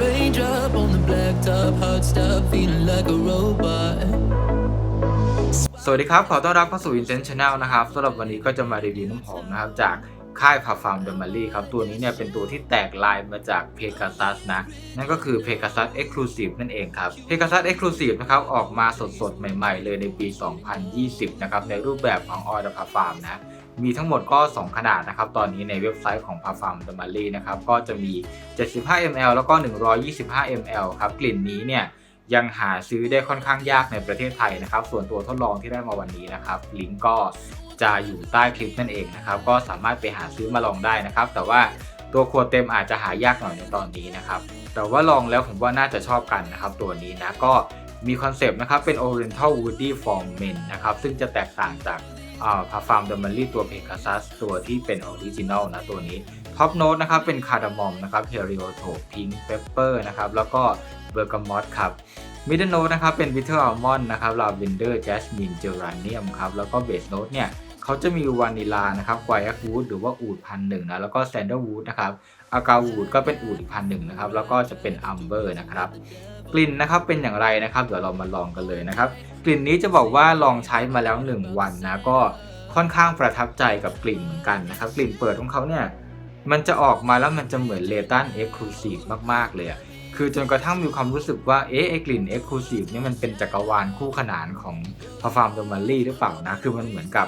Raindrop on the blacktop, hot stuff, feeling like a robot. สวัสดีครับ ขอต้อนรับเข้าสู่ Incent Channel นะครับสำหรับวันนี้ก็จะมารีวิวน้ำหอมนะครับ จากค่ายพาฟาร์มเดมารี่ครับ ตัวนี้เนี่ยเป็นตัวที่แตกลายมาจาก Pegasus นะ นั่นก็คือ Pegasus Exclusive นั่นเองครับ Pegasus Exclusive นะครับ ออกมาสดๆ ใหม่ๆ เลยในปี 2020 นะครับ ในรูปแบบของ Oil the Parfum นะ มีทั้งหมดก็ 2 ขนาดนะครับ ตอนนี้ในเว็บไซต์ของ Parfum d e m a r i นะครับก็จะมี 75 ml แล้วก็ 125 ml ครับ กลิ่นนี้เนี่ยยังหาซื้อได้ค่อนข้างยากในประเทศไทยนะครับ ส่วนตัวทดลองที่ได้มาวันนี้นะครับ ลิงก์ก็จะอยู่ใต้คลิปนั่นเองนะครับ ก็สามารถไปหาซื้อมาลองได้นะครับ แต่ว่าตัวขวดเต็มอาจจะหายากหน่อยในตอนนี้นะครับ แต่ว่าลองแล้วผมว่าน่าจะชอบกันนะครับ ตัวนี้นะก็มีคอนเซปต์นะครับเป็น Oriental Woody for Men นะครับซึ่งจะแตกต่างจาก พาฟาร์มเดม a รี่ตัวเพกาซัสตัวที่เป็นออริจินอลนะตัวนี้ท็อปโนตนะครับเป็นคาร์ดามอมนะครับเฮริโอโทพิงเปเปอร์นะครับแล้วก็เบอร์กามอสครับมิดเดิลโนตนะครับเป็นบิทเทอร์อัลมอนด์นะครับลาเวนเดอร์แจสมินเจอรันเนียมครับแล้วก็เบสโนตเนี่ย เขาจะมีวานิลานะครับไกวแอควูดหรือว่าอูดพันหนึ่งนะแล้วก็แซนเดอร์วูดนะครับอากาวูดก็เป็นอูดอีกพันหนึ่งนะครับแล้วก็จะเป็นอัมเบอร์นะครับกลิ่นนะครับเป็นอย่างไรนะครับ เดี๋ยวเรามาลองกันเลยนะครับ กลิ่นนี้จะบอกว่าลองใช้มาแล้ว 1 วันนะก็ค่อนข้างประทับใจกับกลิ่นเหมือนกันนะครับ กลิ่นเปิดของเขาเนี่ยมันจะออกมาแล้วมันจะเหมือนเลตันเอ็กซ์คลูซีฟมากๆเลยอะคือจนกระทั่งมีความรู้สึกว่าเอ๊ะไอกลิ่นเอ็กซ์คลูซีฟนี่มันเป็นจักรวาลคู่ขนานของพาฟาร์มเดอมารี่หรือเปล่านะ คือมันเหมือนกับ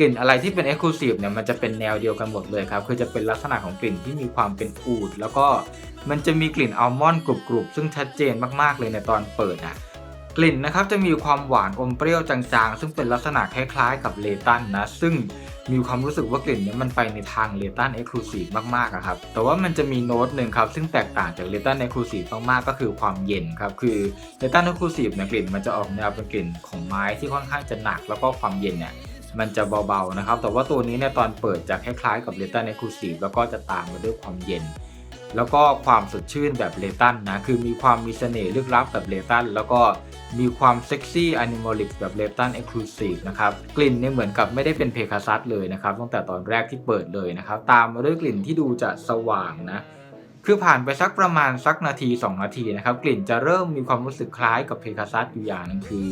กลิ่นอะไรที่เป็นเอ็กซ์คลูซีฟเนี่ยมันจะเป็นแนวเดียวกันหมดเลยครับคือจะเป็นลักษณะของกลิ่นที่มีความเป็นอูดแล้วก็มันจะมีกลิ่นอัลมอนด์กรุบๆซึ่งชัดเจนมากๆเลยในตอนเปิดอะกลิ่นนะครับจะมีความหวานอมเปรี้ยวจางๆ ซึ่งเป็นลักษณะคล้ายๆ กับเลตันนะซึ่งมีความรู้สึกว่ากลิ่นนี้มันไปในทางเลตันเอ็กซ์คลูซีฟมากๆครับแต่ว่ามันจะมีโน้ตหนึ่งครับซึ่งแตกต่างจากเลตันเอ็กซ์คลูซีฟมากๆก็คือความเย็นครับคือเลตันเอ็กซ์คลูซีฟเนี่ยกลิ่นมันจะออกแนวเป็นกลิ่นของไม้ที่ค่อนข้างจะหนักแล้วก็ความเย็นเนี่ย มันจะเบาๆนะครับ แต่ว่าตัวนี้เนี่ยตอนเปิดจะคล้ายๆกับเลตันเอ็กซ์คลูซีฟแล้วก็จะตามมาด้วยความเย็น แล้วก็ความสดชื่นแบบเลตันนะ คือมีความมีเสน่ห์ลึกลับแบบเลตันแล้วก็มีความเซ็กซี่แอนิมอลิกแบบเลตันเอ็กซ์คลูซีฟนะครับ กลิ่นเนี่ยเหมือนกับไม่ได้เป็นเพคาซัสเลยนะครับ ตั้งแต่ตอนแรกที่เปิดเลยนะครับ ตามมาด้วยกลิ่นที่ดูจะสว่างนะคือผ่านไปสักประมาณสักนาที 2 นาทีนะครับ กลิ่นจะเริ่มมีความรู้สึกคล้ายกับเพคาซัสอยู่อย่างหนึงคือ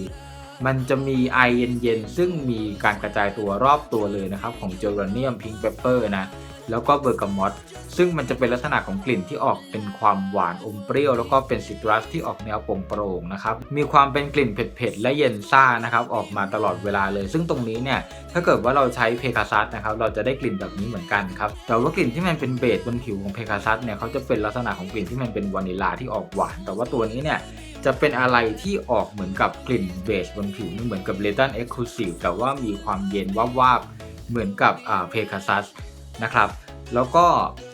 มันจะมีไอเย็นๆ ซึ่งมีการกระจายตัวรอบตัวเลยนะครับ ของเจอราเนียมพิงเปเปอร์นะ แล้วก็เบอร์กามอตซึ่งมันจะเป็นลักษณะของกลิ่นที่ออกเป็นความหวานอมเปรี้ยว แล้วก็เป็นซิตรัสที่ออกแนวโปร่งโปร่งๆนะครับ มีความเป็นกลิ่นเผ็ดๆ และเย็นซ่านะครับ ออกมาตลอดเวลาเลย ซึ่งตรงนี้เนี่ย ถ้าเกิดว่าเราใช้เพคาซัสนะครับ เราจะได้กลิ่นแบบนี้เหมือนกันครับ แต่ว่ากลิ่นที่มันเป็นเบสบนผิวของเพคาซัสเนี่ยเขาจะเป็นลักษณะของกลิ่นที่มันเป็นวานิลาที่ออกหวาน แต่ว่าตัวนี้เนี่ย จะเป็นอะไรที่ออกเหมือนกับกลิ่นเบสบนผิวไม่เหมือนกับเลตันเอ็กซ์คลูซีฟแต่ว่ามีความเย็นวาบๆเหมือนกับอ่าเพคาซัสนะครับแล้วก็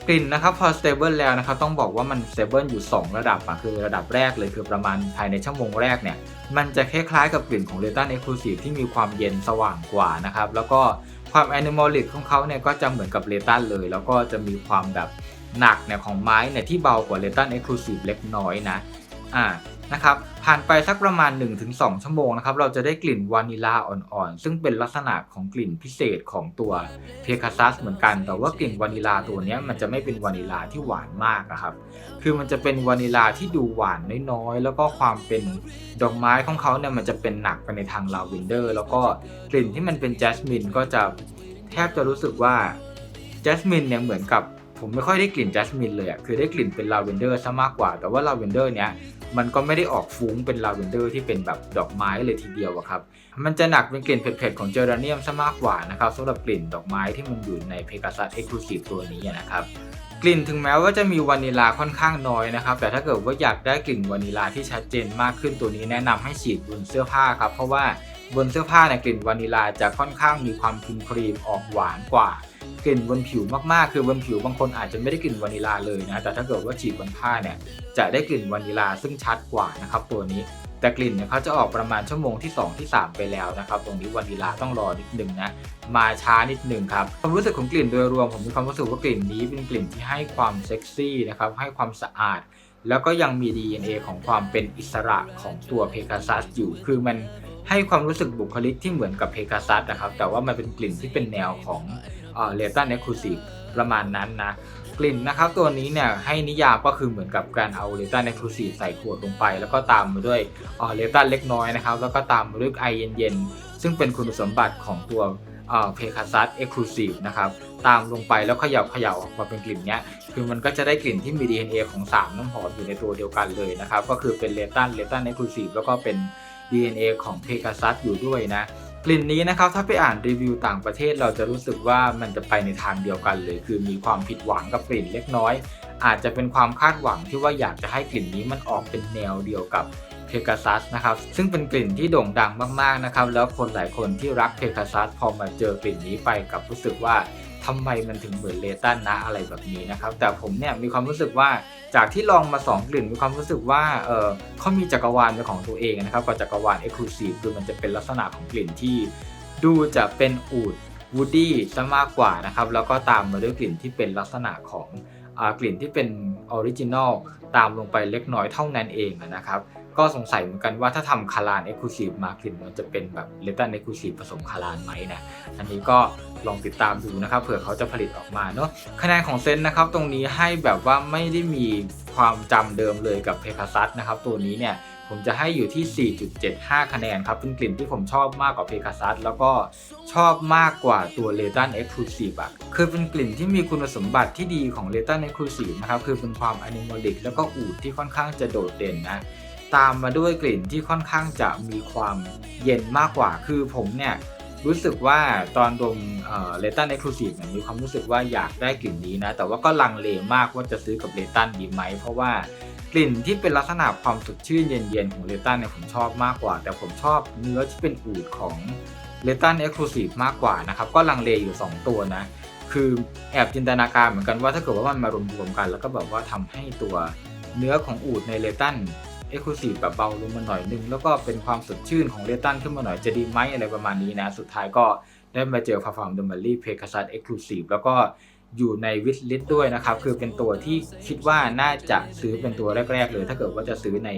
กลิ่นนะครับพอสเตเบิลแล้วนะครับต้องบอกว่ามันสเตเบิลอยู่ 2 ระดับอะคือระดับแรกเลยคือประมาณภายในชั่วโมงแรกเนี่ย มันจะคล้ายๆกับกลิ่นของเลตันเอ็กซ์คลูซีฟที่มีความเย็นสว่างกว่านะครับ แล้วก็ความแอนิมอลิกของเขาเนี่ยก็จะเหมือนกับเลตันเลย แล้วก็จะมีความแบบหนักเนี่ยของไม้เนี่ยที่เบากว่าเลตันเอ็กซ์คลูซีฟเล็กน้อยนะอ่า นะครับผ่านไปสักประมาณ 1-2 ชั่วโมงนะครับเราจะได้กลิ่นวานิลาอ่อนๆ ซึ่งเป็นลักษณะของกลิ่นพิเศษของตัวเพคาซัสเหมือนกัน แต่ว่ากลิ่นวานิลาตัวนี้มันจะไม่เป็นวานิลาที่หวานมากนะครับคือมันจะเป็นวานิลาที่ดูหวานน้อยๆ แล้วก็ความเป็นดอกไม้ของเขาเนี่ยมันจะเป็นหนักไปในทางลาเวนเดอร์ แล้วก็กลิ่นที่มันเป็นแจสมินก็จะแทบจะรู้สึกว่าแจสมินเนี่ยเหมือนกับผมไม่ค่อยได้กลิ่นแจสมินเลยอะคือได้กลิ่นเป็นลาเวนเดอร์ซะมากกว่า แต่ว่าลาเวนเดอร์เนี้ย มันก็ไม่ได้ออกฟุ้งเป็นลาเวนเดอร์ที่เป็นแบบดอกไม้เลยทีเดียวอะครับ มันจะหนักเป็นกลิ่นเผ็ดๆของเจอราเนียมซะมากกว่านะครับสำหรับกลิ่นดอกไม้ที่มันอยู่ในเพกาซัสเอ็กซ์คลูซีฟตัวนี้นะครับกลิ่นถึงแม้ว่าจะมีวานิลาค่อนข้างน้อยนะครับ แต่ถ้าเกิดว่าอยากได้กลิ่นวานิลาที่ชัดเจนมากขึ้นตัวนี้แนะนำให้ฉีดบนเสื้อผ้าครับเพราะว่า บนเสื้อผ้าเนี่ยกลิ่นวานิลาจะค่อนข้างมีความครีมครีมออกหวานกว่ากลิ่นบนผิวมากๆ คือบนผิวบางคนอาจจะไม่ได้กลิ่นวานิลาเลยนะ แต่ถ้าเกิดว่าฉีดบนผ้าเนี่ยจะได้กลิ่นวานิลาซึ่งชัดกว่านะครับตัวนี้ แต่กลิ่นเนี่ยเขาจะออกประมาณชั่วโมงที่ 2 ที่ 3 ไปแล้วนะครับ ตรงนี้วานิลาต้องรอนิดหนึ่งนะ มาช้านิดหนึ่งครับความรู้สึกของกลิ่นโดยรวมผมมีความรู้สึกว่ากลิ่นนี้เป็นกลิ่นที่ให้ความเซ็กซี่นะครับ ให้ความสะอาด แล้วก็ยังมี DNA ของความเป็นอิสระของตัวเพกาซัสอยู่ คือมัน ให้ความรู้สึกบุคลิกที่เหมือนกับเพกาซัสนะครับ แต่ว่ามันเป็นกลิ่นที่เป็นแนวของเลตันเอ็กซ์คลูซีฟประมาณนั้นนะ กลิ่นนะครับตัวนี้เนี่ยให้นิยามก็คือเหมือนกับการเอาเลตันเอ็กซ์คลูซีฟใส่ขวดลงไป แล้วก็ตามมาด้วยเลตันเล็กน้อยนะครับ แล้วก็ตามมาด้วยไอเย็นๆ ซึ่งเป็นคุณสมบัติของตัวเพคาซัสเอ็กซ์คลูซีฟนะครับตามลงไปแล้วเขย่าเขย่าออกมาเป็นกลิ่นเนี้ยคือมันก็จะได้กลิ่นที่มี DNA ของ 3 น้ำหอมอยู่ในตัวเดียวกันเลยนะครับ ก็คือเป็นเลตันเลตันเอ็กซ์คลูซีฟแล้วก็เป็น DNA ของเพกาซัสอยู่ด้วยนะกลิ่นนี้นะครับถ้าไปอ่านรีวิวต่างประเทศเราจะรู้สึกว่ามันจะไปในทางเดียวกันเลย คือมีความผิดหวังกับกลิ่นเล็กน้อย อาจจะเป็นความคาดหวังที่ว่าอยากจะให้กลิ่นนี้มันออกเป็นแนวเดียวกับเพกาซัสนะครับซึ่งเป็นกลิ่นที่โด่งดังมากๆนะครับแล้วคนหลายคนที่รักเพกาซัสพอมาเจอกลิ่นนี้ไปกับรู้สึกว่า ทำไมมันถึงเหมือนเลตันนะอะไรแบบนี้นะครับ แต่ผมเนี่ยมีความรู้สึกว่าจากที่ลองมา 2 กลิ่นมีความรู้สึกว่าเออเขามีจักรวาลเป็นของตัวเองนะครับกับจักรวาลเอ็กซ์คลูซีฟคือมันจะเป็นลักษณะของกลิ่นที่ดูจะเป็นอูดวูดดี้ซะมากกว่านะครับแล้วก็ตามมาด้วยกลิ่นที่เป็นลักษณะของอกลิ่นที่เป็นออริจินอลตามลงไปเล็กน้อยเท่านั้นเองนะครับ ก็สงสัยเหมือนกันว่าถ้าทำคารา n เอ็กซ์คลูซีฟมากลิ่นมันจะเป็นแบบเลตันเอ็กซ์คลูซีฟผสมคารา n ไหมนะ อันนี้ก็ ลองติดตามดูนะครับเผื่อเขาจะผลิตออกมาเนาะคะแนนของเซนนะครับตรงนี้ให้แบบว่าไม่ได้มีความจำเดิมเลยกับเพคาซัสนะครับตัวนี้เนี่ยผมจะให้อยู่ที่ 4.75 คะแนนครับ เป็นกลิ่นที่ผมชอบมากกว่าเพคาซัสแล้วก็ชอบมากกว่าตัวเลตันเอ็กซ์คลูซีฟอะคือเป็นกลิ่นที่มีคุณสมบัติที่ดีของเลตันเอ็กซ์คลูซีฟนะครับ คือเป็นความอนิมอลิกแล้วก็อูดที่ค่อนข้างจะโดดเด่นนะ ตามมาด้วยกลิ่นที่ค่อนข้างจะมีความเย็นมากกว่า คือผมเนี่ย รู้สึกว่าตอนดมเลตันเอ็กซ์คลูซีฟเนี่มีความรู้สึกว่าอยากได้กลิ่นนี้นะ แต่ว่าก็ลังเลมากว่าจะซื้อกับเลตันดีไหม เพราะว่ากลิ่นที่เป็นลักษณะความสดชื่นเย็นๆของเลตันเนี่ยผมชอบมากกว่า แต่ผมชอบเนื้อที่เป็นอูดของเลตันเอ็กซ์คลูซีฟมากกว่านะครับ ก็ลังเลอยู่ 2 ตัวนะ คือแอบจินตนาการเหมือนกันว่าถ้าเกิดว่ามันมารวมๆกัน แล้วก็แบบว่าทำให้ตัวเนื้อของอูดในเลตัน อ็กซ์คลูซีฟแบบเบาลงมาหน่อยนึง แล้วก็เป็นความสดชื่นของเลตันขึ้นมาหน่อยจะดีไหมอะไรประมาณนี้นะ สุดท้ายก็ได้มาเจอฟาฟาร์มเดอร์มารี่เพคาซัสเอ็กซ์คลูซีฟแล้วก็อยู่ในวิชลิสด้วยนะครับ คือเป็นตัวที่คิดว่าน่าจะซื้อเป็นตัวแรก ๆ เลย ถ้าเกิดว่าจะซื้อใน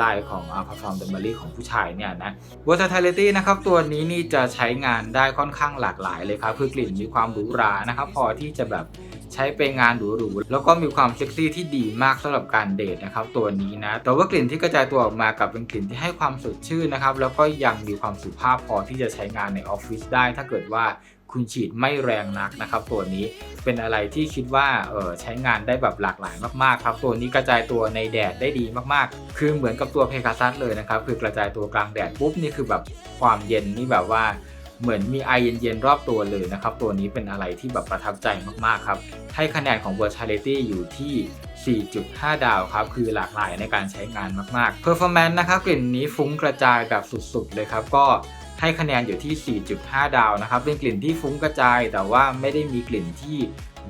ลายของ p a r f o r m d e m a r y ของผู้ชายเนี่ยนะ versatility นะครับตัวนี้นี่จะใช้งานได้ค่อนข้างหลากหลายเลยครับคือกลิ่นมีความหรูหรานะครับพอที่จะแบบใช้ไปงานหรูๆ แล้วก็มีความเซ็กซี่ที่ดีมากสำหรับการเดทนะครับตัวนี้นะ แต่ว่ากลิ่นที่กระจายตัวออกมากับเป็นกลิ่นที่ให้ความสดชื่นนะครับ แล้วก็ยังมีความสุภาพพอที่จะใช้งานในออฟฟิศได้ ถ้าเกิดว่า คุณฉีดไม่แรงนักนะครับตัวนี้เป็นอะไรที่คิดว่าเออใช้งานได้แบบหลากหลายมากๆครับตัวนี้กระจายตัวในแดดได้ดีมากๆ คือเหมือนกับตัวเพกาซัสเลยนะครับคือกระจายตัวกลางแดดปุ๊บนี่คือแบบความเย็นนี่แบบว่าเหมือนมีไอเย็นๆรอบตัวเลยนะครับ ตัวนี้เป็นอะไรที่แบบประทับใจมากๆครับ ให้คะแนนของ versatility อยู่ที่ 4.5 ดาวครับ คือหลากหลายในการใช้งานมากๆ performance นะครับกลิ่นนี้ฟุ้งกระจายแบบสุดๆเลยครับ ก็ ให้คะแนนอยู่ที่ 4.5 ดาวนะครับ เป็นกลิ่นที่ฟุ้งกระจาย แต่ว่าไม่ได้มีกลิ่นที่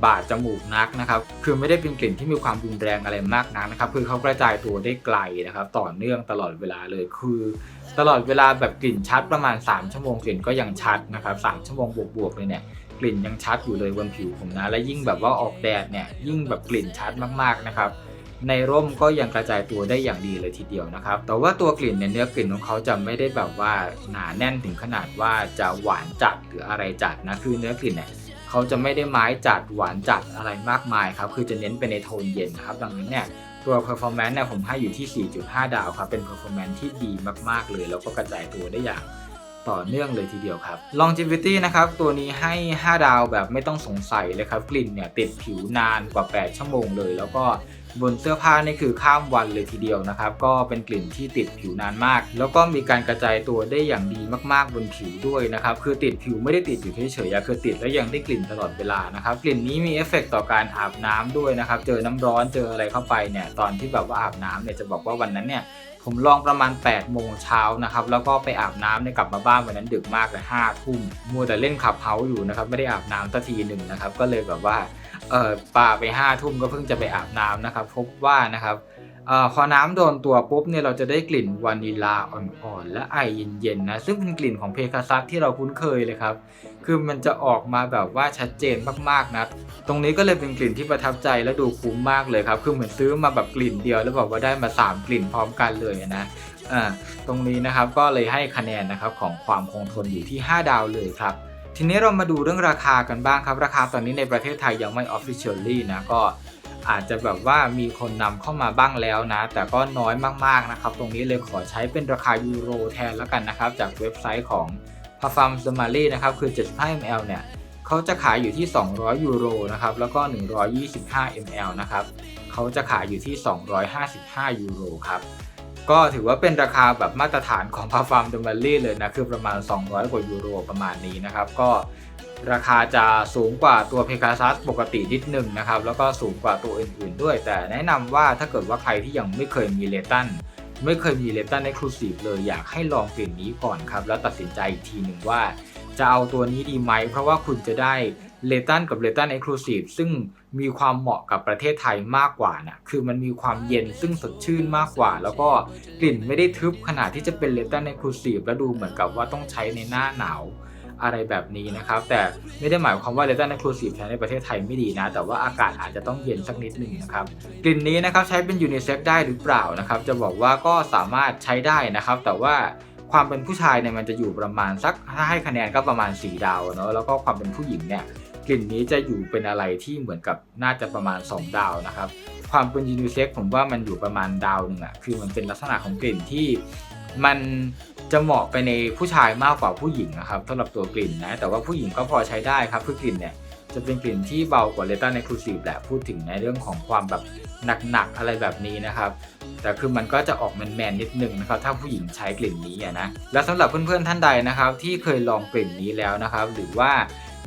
บาดจมูกนักนะครับ คือไม่ได้เป็นกลิ่นที่มีความรุนแรงอะไรมากนักนะครับ คือเขากระจายตัวได้ไกลนะครับ ต่อเนื่องตลอดเวลาเลย คือ ตลอดเวลาแบบกลิ่นชัดประมาณ 3 ชั่วโมงกลิ่นก็ยังชัดนะครับ 3 ชั่วโมงบวกๆเลยเนี่ยกลิ่นยังชัดอยู่เลยบนผิวผมนะ และยิ่งแบบว่าออกแดดเนี่ยยิ่งแบบกลิ่นชัดมากๆนะครับ ในร่มก็ยังกระจายตัวได้อย่างดีเลยทีเดียวนะครับ แต่ว่าตัวกลิ่นเนี่ยเนื้อกลิ่นของเขาจะไม่ได้แบบว่าหนาแน่นถึงขนาดว่าจะหวานจัดหรืออะไรจัดนะ คือเนื้อกลิ่นเนี่ยเขาจะไม่ได้ไม้จัดหวานจัดอะไรมากมายครับ คือจะเน้นไปในโทนเย็นนะครับ ดังนั้นเนี่ยตัว performance เนี่ยผมให้อยู่ที่ 4.5 ดาวครับ เป็น performance ที่ดีมาก ๆ เลย แล้วก็กระจายตัวได้อย่างต่อเนื่องเลยทีเดียวครับ longevity นะครับ ตัวนี้ให้ 5 ดาวแบบไม่ต้องสงสัยเลยครับ กลิ่นเนี่ยติดผิวนานกว่า 8 ชั่วโมงเลย แล้วก็ บนเสื้อผ้านี่คือข้ามวันเลยทีเดียวนะครับ ก็เป็นกลิ่นที่ติดผิวนานมาก แล้วก็มีการกระจายตัวได้อย่างดีมากๆบนผิวด้วยนะครับ คือติดผิวไม่ได้ติดอยู่เฉยๆคือติดแล้วยังได้กลิ่นตลอดเวลานะครับ กลิ่นนี้มีเอฟเฟกต่อการอาบน้ำด้วยนะครับ เจอน้ำร้อนเจออะไรเข้าไปเนี่ยตอนที่แบบว่าอาบน้ำเนี่ยจะบอกว่าวันนั้นเนี่ยผมลองประมาณ 8 โมงเช้านะครับ แล้วก็ไปอาบน้ำเนี่ยกลับมาบ้านวันนั้นดึกมากเลย5ทุ่มมัวแต่เล่นขับเฮาอยู่นะครับ ไม่ได้อาบน้ำสักทีหนึ่งนะครับ ก็เลยแบบว่า เออป่าไป5้าทุ่มก็เพิ่งจะไปอาบน้ำนะครับ พบว่านะครับเอ่อพอน้ำโดนตัวปุ๊บเนี่ยเราจะได้กลิ่นวานิลาอ่อนๆและไอเย็นๆนะซึ่งเป็นกลิ่นของเพคาซัสที่เราคุ้นเคยเลยครับ คือมันจะออกมาแบบว่าชัดเจนมากๆนะตรงนี้ก็เลยเป็นกลิ่นที่ประทับใจและดูคุ้มมากเลยครับ คือเหมือนซื้อมาแบบกลิ่นเดียวแล้วบอกว่าได้มา 3 กลิ่นพร้อมกันเลยนะตรงนี้นะครับก็เลยให้คะแนนนะครับของความคงทนอยู่ที่ 5 ดาวเลยครับ ทีนี้เรามาดูเรื่องราคากันบ้างครับ ราคาตอนนี้ในประเทศไทยยังไม่ officially นะก็อาจจะแบบว่ามีคนนำเข้ามาบ้างแล้วนะ แต่ก็น้อยมากๆนะครับ ตรงนี้เลยขอใช้เป็นราคายูโรแทนแล้วกันนะครับ จากเว็บไซต์ของ p a f a r m s m a l y นะครับคือ 75 ml เนี่ยเขาจะขายอยู่ที่ 200 ยูโรนะครับแล้วก็ 125 ml นะครับเขาจะขายอยู่ที่ 255 ยูโรครับ ก็ถือว่าเป็นราคาแบบมาตรฐานของ p a f a r m d e m a l y เลยนะ คือประมาณ 200 กว่ายูโรประมาณนี้นะครับ ก็ราคาจะสูงกว่าตัว Pegasus ปกตินิดนึงนะครับ แล้วก็สูงกว่าตัวอื่นๆด้วย แต่แนะนำว่าถ้าเกิดว่าใครที่ยังไม่เคยมีเลตันไม่เคยมีเลตัน Exclusive เลยอยากให้ลองกลิ่นนี้ก่อนครับ แล้วตัดสินใจอีกทีหนึ่งว่า จะเอาตัวนี้ดีไหม เพราะว่าคุณจะได้เลตันกับเลตัน Exclusive ซึ่ง มีความเหมาะกับประเทศไทยมากกว่านะคือมันมีความเย็นซึ่งสดชื่นมากกว่า แล้วก็กลิ่นไม่ได้ทึบขนาดที่จะเป็นเลตัน Exclusive แล้วดูเหมือนกับว่าต้องใช้ในหน้าหนาวอะไรแบบนี้นะครับ แต่ไม่ได้หมายความว่าเลตัน Exclusive ใช้ในประเทศไทยไม่ดีนะ แต่ว่าอากาศอาจจะต้องเย็นสักนิดหนึ่งนะครับ กลิ่นนี้นะครับใช้เป็นยูนิเซ็กได้หรือเปล่านะครับ จะบอกว่าก็สามารถใช้ได้นะครับ แต่ว่าความเป็นผู้ชายเนี่ยมันจะอยู่ประมาณสักถ้าให้คะแนนก็ประมาณ 4 ดาวเนาะแล้วก็ความเป็นผู้หญิงเนี่ย กลิ่นนี้จะอยู่เป็นอะไรที่เหมือนกับน่าจะประมาณ 2 ดาวนะครับ ความเป็นยูนิเซ็กผมว่ามันอยู่ประมาณดาวหนึ่งอะคือมันเป็นลักษณะของกลิ่นที่มันจะเหมาะไปในผู้ชายมากกว่าผู้หญิงนะครับสำหรับตัวกลิ่นนะ แต่ว่าผู้หญิงก็พอใช้ได้ครับคือกลิ่นเนี่ยจะเป็นกลิ่นที่เบากว่าเลต้าในคลูซีฟแหละพูดถึงในเรื่องของความแบบหนักๆอะไรแบบนี้นะครับ แต่คือมันก็จะออกแมนๆนิดนึงนะครับ ถ้าผู้หญิงใช้กลิ่นนี้นะ และสำหรับเพื่อนๆท่านใดนะครับ ที่เคยลองกลิ่นนี้แล้วนะครับ หรือว่า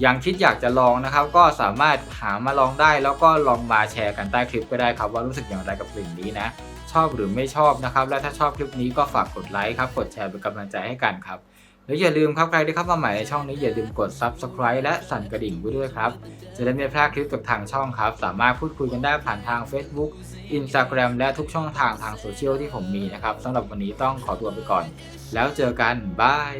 ยังคิดอยากจะลองนะครับ ก็สามารถหามาลองได้ แล้วก็ลองมาแชร์กันใต้คลิปก็ได้ครับว่ารู้สึกอย่างไรกับกลิ่นนี้นะ ชอบหรือไม่ชอบนะครับ และถ้าชอบคลิปนี้ก็ฝากกดไลค์ครับ กดแชร์เป็นกำลังใจให้กันครับแล้วอย่าลืมครับใครที่เข้ามาใหม่ในช่องนี้อย่าลืมกด subscribe และสั่นกระดิ่งไว้ด้วยครับ จะได้ไม่พลาดคลิปจากทางช่องครับ สามารถพูดคุยกันได้ผ่านทาง Facebook Instagram และทุกช่องทางทางโซเชียลที่ผมมีนะครับสำหรับวันนี้ต้องขอตัวไปก่อน แล้วเจอกันบาย